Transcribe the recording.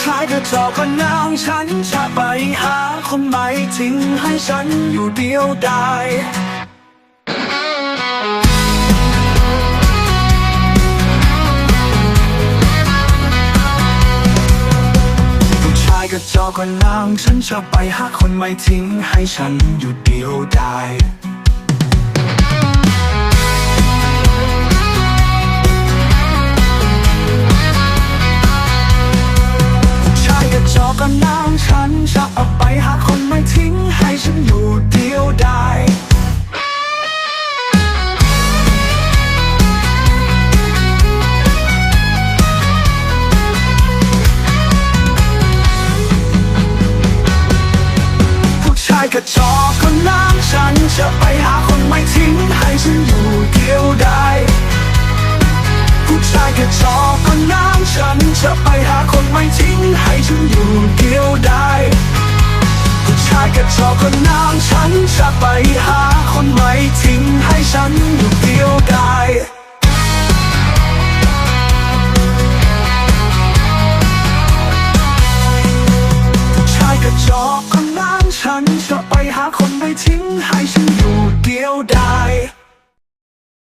ชายกระจอกก็น้องฉันจะไปหาคนใหม่ทิ้งให้ฉันอยู่เดียวดายชายกระจอกก็น้องฉันจะไปหาคนใหม่ทิ้งให้ฉันอยู่เดียวดาย ผู้ชายกระจอคนน้ำฉันจะไปหาคนไม่ทิ้งให้ฉันอยู่เดียวได้ผู้ชายกระจอคนน้ำฉันจะไปหาคนไม่ทิ้งให้ฉันอยู่เดียวได้ผู้ชายกระจอคนน้ำฉันจะไป